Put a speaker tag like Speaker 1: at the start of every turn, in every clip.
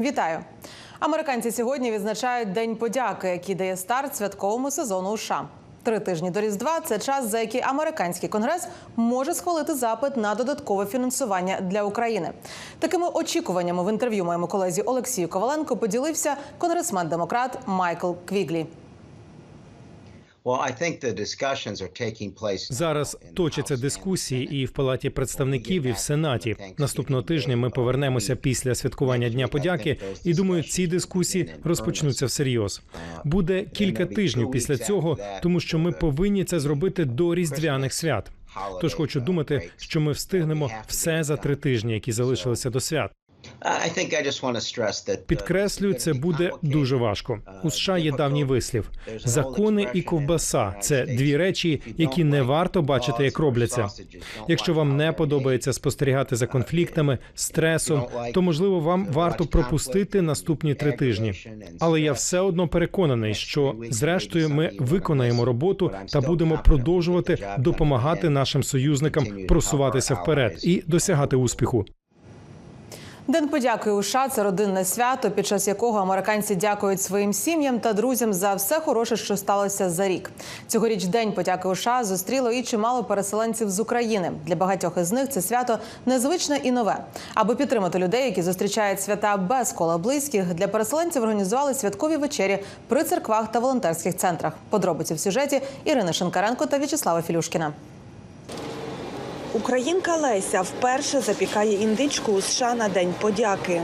Speaker 1: Вітаю! Американці сьогодні відзначають День подяки, який дає старт святковому сезону США. Три тижні до Різдва це час, за який американський конгрес може схвалити запит на додаткове фінансування для України. Такими очікуваннями в інтерв'ю моєму колезі Олексію Коваленко поділився конгресмен-демократ Майкл Квіглі.
Speaker 2: Зараз точаться дискусії і в палаті представників, і в сенаті. Наступного тижня ми повернемося після святкування Дня подяки. І думаю, ці дискусії розпочнуться всерйоз. Буде кілька тижнів після цього, тому що ми повинні це зробити до різдвяних свят. Тож хочу думати, що ми встигнемо все за три тижні, які залишилися до свят.
Speaker 3: Uh,
Speaker 2: Підкреслюю, це буде дуже важко. У США є давній вислів: закони і ковбаса це дві речі, які не варто бачити, як робляться. Якщо вам не подобається спостерігати за конфліктами, стресом, то можливо вам варто пропустити наступні три тижні. Але я все одно переконаний, що зрештою ми виконаємо роботу та будемо продовжувати допомагати нашим союзникам просуватися вперед і досягати успіху.
Speaker 1: День подяки у США – це родинне свято, під час якого американці дякують своїм сім'ям та друзям за все хороше, що сталося за рік. Цьогоріч День подяки у США зустріло і чимало переселенців з України. Для багатьох із них це свято незвичне і нове. Аби підтримати людей, які зустрічають свята без кола близьких, для переселенців організували святкові вечері при церквах та волонтерських центрах. Подробиці в сюжеті Ірини Шинкаренко та В'ячеслава Філюшкіна.
Speaker 4: Українка Леся вперше запікає індичку у США на День подяки.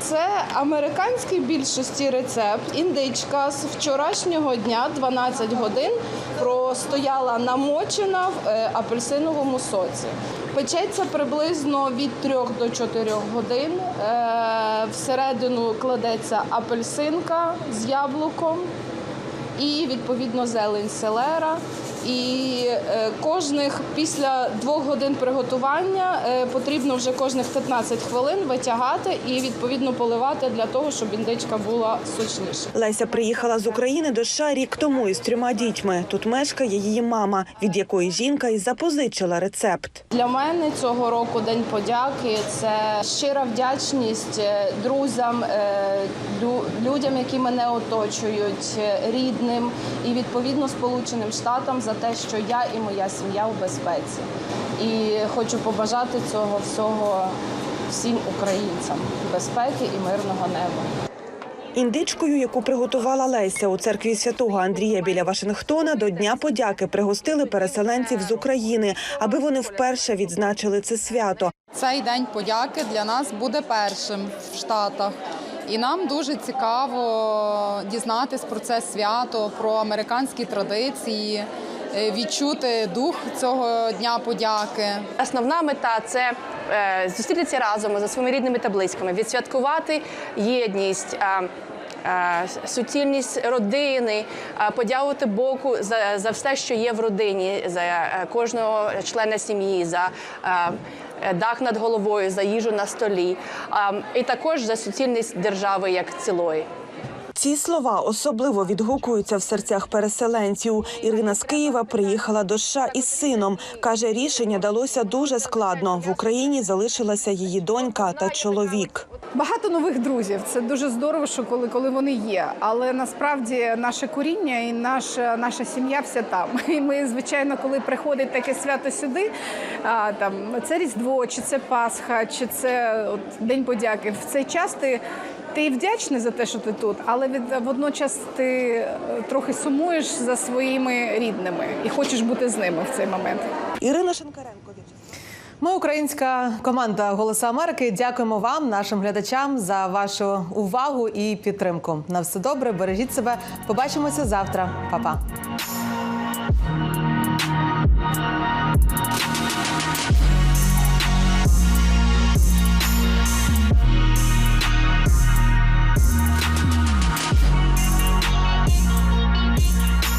Speaker 5: Це американський більшості рецепт. Індичка з вчорашнього дня 12 годин простояла намочена в е, апельсиновому соці. Печеться приблизно від 3 до 4 годин. Е, Всередину кладеться апельсинка з яблуком і відповідно зелень селера. І е, кожних після двох годин приготування е, потрібно вже кожних 15 хвилин витягати і відповідно поливати для того, щоб індичка була сочніша.
Speaker 4: Леся приїхала з України до США рік тому із трьома дітьми. Тут мешкає її мама, від якої жінка і запозичила рецепт.
Speaker 5: Для мене цього року День подяки це щира вдячність е, друзям, людям, які мене оточують, рідним і відповідно Сполученим Штатам за те, що я і моя сім'я у безпеці. І хочу побажати цього всього всім українцям безпеки і мирного неба.
Speaker 4: Індичкою, яку приготувала Леся у церкві святого Андрія біля Вашингтона, до Дня подяки пригостили переселенців з України, аби вони вперше відзначили це свято.
Speaker 6: Цей день подяки для нас буде першим в Штатах. І нам дуже цікаво дізнатись про це свято, про американські традиції, відчути дух цього дня подяки.
Speaker 7: Основна мета це е, зустрітися разом зі своїми рідними та близькими, відсвяткувати єдність. е, е, Суцільність родини, е, подякувати Богу за, за все, що є в родині, за е, кожного члена сім'ї, за е, е, дах над головою, за їжу на столі, е, і також за суцільність держави як цілої.
Speaker 4: Ці слова особливо відгукуються в серцях переселенців. Ірина з Києва приїхала до США із сином. каже, рішення далося дуже складно. В Україні залишилася її донька та чоловік.
Speaker 8: Багато нових друзів. Це дуже здорово, що коли, коли вони є. Але насправді наше коріння і наша, наша сім'я вся там. І ми, звичайно, коли приходить таке свято сюди, а, там це Різдво, чи це Пасха, чи це от, День подяки. В цей час ти. Ти і вдячний за те, що ти тут, але від водночас ти е, трохи сумуєш за своїми рідними і хочеш бути з ними в цей момент.
Speaker 4: Ірина Шинкаренко.
Speaker 1: Ми, українська команда Голосу Америки, дякуємо вам, нашим глядачам, за вашу увагу і підтримку. На все добре, бережіть себе. Побачимося завтра. Па-па.